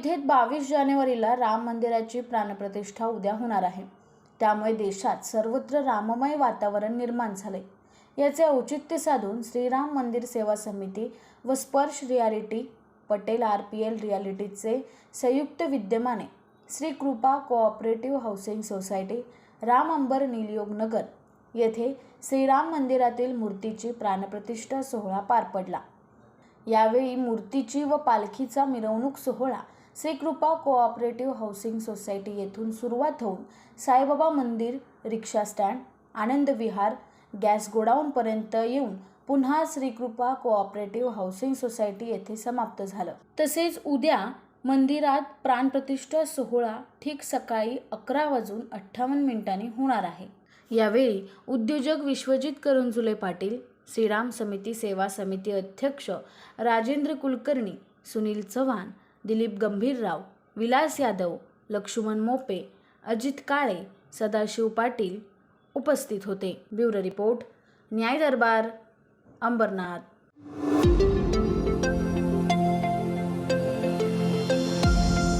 अयोध्येत बावीस जानेवारीला राम मंदिराची प्राणप्रतिष्ठा उद्या होणार आहे. त्यामुळे देशात सर्वत्र राममय वातावरण निर्माण झाले याचे औचित्य साधून श्रीराम मंदिर सेवा समिती व Sparsh Realty Patel R P L रियालिटीचे संयुक्त विद्यमाने Shri Krupa cooperative housing society Ram Ambar Neelyog Nagar येथे श्रीराम मंदिरातील मूर्तीची प्राणप्रतिष्ठा सोहळा पार पडला. यावेळी मूर्तीची व पालखीचा मिरवणूक सोहळा श्रीकृपा कोऑपरेटिव्ह हाऊसिंग सोसायटी येथून सुरुवात होऊन साईबाबा मंदिर रिक्षा स्टँड आनंद विहार गॅस गोडाऊनपर्यंत येऊन पुन्हा श्रीकृपा कोऑपरेटिव्ह हाऊसिंग सोसायटी येथे समाप्त झालं. तसेच उद्या मंदिरात प्राणप्रतिष्ठा सोहळा ठीक सकाळी अकरा वाजून अठ्ठावन्न मिनिटांनी होणार आहे. यावेळी उद्योजक विश्वजित करंजुले पाटील श्रीराम समिती सेवा समिती अध्यक्ष राजेंद्र कुलकर्णी सुनील चव्हाण दिलीप गंभीरराव विलास यादव लक्ष्मण मोपे अजित काळे सदाशिव पाटील उपस्थित होते. ब्युरो रिपोर्ट न्याय दरबार अंबरनाथ.